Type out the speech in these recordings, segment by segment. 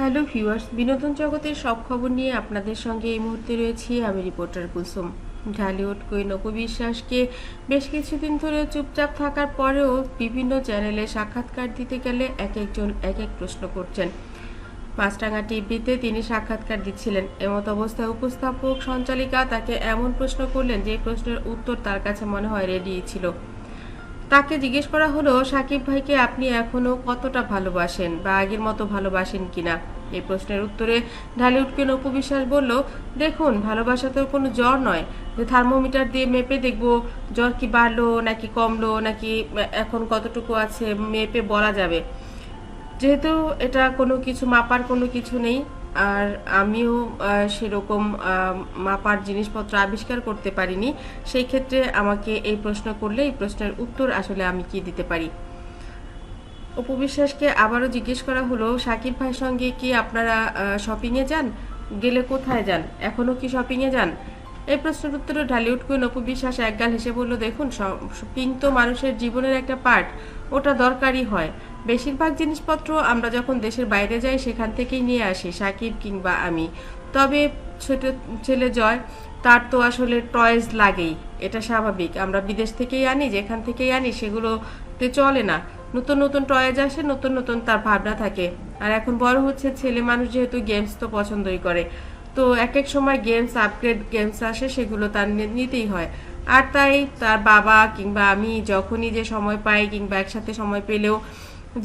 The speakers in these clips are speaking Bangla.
হ্যালো ভিউয়ার্স, বিনোদন জগতের সব খবর নিয়ে আপনাদের সঙ্গে এই মুহূর্তে রয়েছি আমি রিপোর্টার কুসুম ঢালিউড কুইন অপু বিশ্বাসকে বেশ কিছুদিন ধরে চুপচাপ থাকার পরেও বিভিন্ন চ্যানেলে সাক্ষাৎকার দিতে গেলে এক একজন এক এক প্রশ্ন করছেন। মাছরাঙা টিভিতে তিনি সাক্ষাৎকার দিচ্ছিলেন। এমত অবস্থায় উপস্থাপক সঞ্চালিকা তাকে এমন প্রশ্ন করলেন যে প্রশ্নের উত্তর তার কাছে মনে হয় রেডি ছিল। তাকে জিজ্ঞেস করা হলো, সাকিব ভাইকে আপনি এখনও কতটা ভালোবাসেন বা আগের মতো ভালোবাসেন কিনা? এই প্রশ্নের উত্তরে ঢালিউডকে অপু বিশ্বাস বলল, দেখুন, ভালোবাসা তো কোনো জ্বর নয়। যে থার্মোমিটার দিয়ে মেপে দেখব জ্বর কি বাড়লো, নাকি কমলো, নাকি এখন কতটুকু আছে, মেপে বলা যাবে। যেহেতু এটা কোনো কিছু মাপার কোনো কিছু নেই, আর আমিও সেরকম মাপার জিনিসপত্র আবিষ্কার করতে পারিনি, সেই ক্ষেত্রে আমাকে এই প্রশ্ন করলে এই প্রশ্নের উত্তর আসলে আমি কি দিতে পারি? অপু বিশ্বাসকে আবারও জিজ্ঞেস করা হলো, সাকিব ভাইয়ের সঙ্গে কি আপনারা শপিংয়ে যান? গেলে কোথায় যান? এখনও কি শপিংয়ে যান? এই প্রশ্নের উত্তরে ঢালিউড কুইন অপু বিশ্বাস একগাল হেসে বলল, দেখুন শপিং তো মানুষের জীবনের একটা পার্ট ওটা দরকারই হয়। বেশিরভাগ জিনিসপত্র আমরা যখন দেশের বাইরে যাই, সেখান থেকেই নিয়ে আসি, সাকিব কিংবা আমি। তবে ছোট ছেলে জয়, তার তো আসলে টয়েস লাগেই, এটা স্বাভাবিক। আমরা বিদেশ থেকেই আনি, যেখান থেকেই আনি, সেগুলোতে চলে না। নতুন নতুন টয়েজ আসে, নতুন নতুন তার ভাবনা থাকে। আর এখন বড় হচ্ছে ছেলে মানুষ যেহেতু গেমস তো পছন্দই করে। তো এক এক সময় গেমস আপগ্রেড গেমস আসে, সেগুলো তার নিতেই হয়। আর তাই তার বাবা কিংবা আমি যখনই যে সময় পাই কিংবা একসাথে সময় পেলেও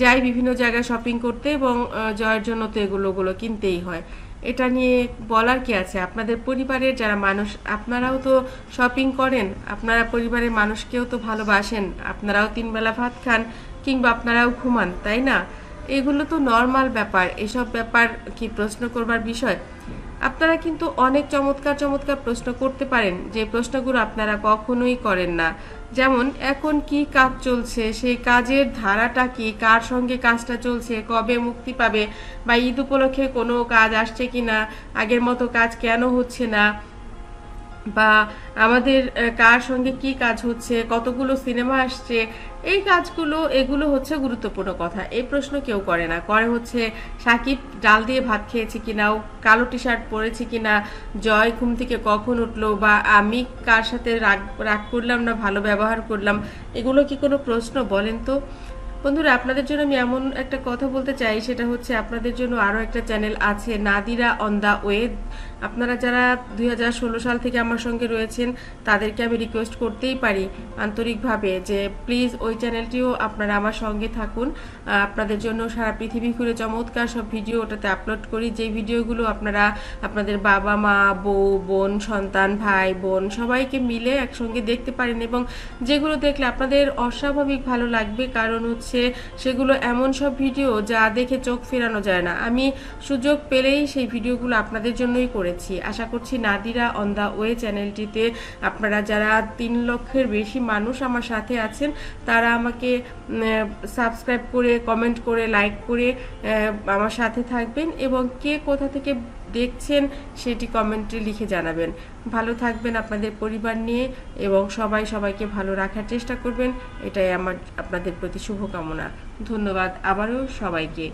যাই বিভিন্ন জায়গায় শপিং করতে এবং জয়ের জন্য তো এগুলো, ওগুলো কিনতেই হয়। এটা নিয়ে বলার কি আছে? আপনাদের পরিবারের যারা মানুষ, আপনারাও তো শপিং করেন, আপনারা পরিবারের মানুষকেও তো ভালোবাসেন, আপনারাও তিনবেলা ভাত খান কিংবা আপনারাও ঘুমান, তাই না? এগুলো তো নর্মাল ব্যাপার, এসব ব্যাপার কি প্রশ্ন করবার বিষয়? আপনারা কিন্তু অনেক চমৎকার চমৎকার প্রশ্ন করতে পারেন। যে প্রশ্নগুলো আপনারা কখনোই করেন না। যেমন, এখন কি কাজ চলছে? সেই কাজের ধারাটা কি? কার সঙ্গে কাজটা চলছে? কবে মুক্তি পাবে? বা ঈদ উপলক্ষে কোনো কাজ আসছে কি না আগের মতো কাজ কেন হচ্ছে না? বা আমাদের কার সঙ্গে কি কাজ হচ্ছে, কতগুলো সিনেমা আসছে, এই কাজগুলো, এগুলো হচ্ছে গুরুত্বপূর্ণ কথা। এই প্রশ্ন কেউ করে না। করে হচ্ছে, সাকিব ডাল দিয়ে ভাত খেয়েছে কিনা, ও কালো টি শার্ট পরেছে কিনা, জয় ঘুম থেকে কখন উঠল, বা আমি কার সাথে রাগ রাগ করলাম না, ভালো ব্যবহার করলাম, এগুলো কি কোনো প্রশ্ন বলেন তো? বন্ধুরা, আপনাদের জন্য আমি এমন একটা কথা বলতে চাই, সেটা হচ্ছে আপনাদের জন্য আরও একটা চ্যানেল আছে, নাদিরা অন দ্য ওয়ে আপনারা যারা দুই হাজার ষোলো সাল থেকে আমার সঙ্গে রয়েছেন, তাদেরকে আমি রিকোয়েস্ট করতেই পারি আন্তরিকভাবে যে প্লিজ ওই চ্যানেলটিও আপনারা আমার সঙ্গে থাকুন। আপনাদের জন্য সারা পৃথিবী ঘুরে চমৎকার সব ভিডিও ওটাতে আপলোড করি। যে ভিডিওগুলো আপনারা আপনাদের বাবা, মা, বউ, বোন, সন্তান, ভাই, বোন সবাইকে মিলে একসঙ্গে দেখতে পারেন এবং যেগুলো দেখলে আপনাদের অস্বাভাবিক ভালো লাগবে, কারণ হচ্ছে সেগুলো এমন সব ভিডিও যা দেখে চোখ ফেরানো যায় না। আমি সুযোগ পেলেই সেই ভিডিওগুলো আপনাদের জন্যই করেছি। আশা করছি নাদিরা অন দ্য ওয়ে চ্যানেলটিতে আপনারা যারা তিন লক্ষের বেশি মানুষ আমার সাথে আছেন, তারা আমাকে সাবস্ক্রাইব করে কমেন্ট করে লাইক করে আমার সাথে থাকবেন এবং কে কোথা থেকে দেখছেন, সেটি কমেন্টে লিখে জানাবেন। ভালো থাকবেন আপনাদের পরিবার নিয়ে এবং সবাই সবাইকে ভালো রাখার চেষ্টা করবেন। এটাই আমার, আপনাদের প্রতি শুভকামনা। ধন্যবাদ আবারও সবাইকে।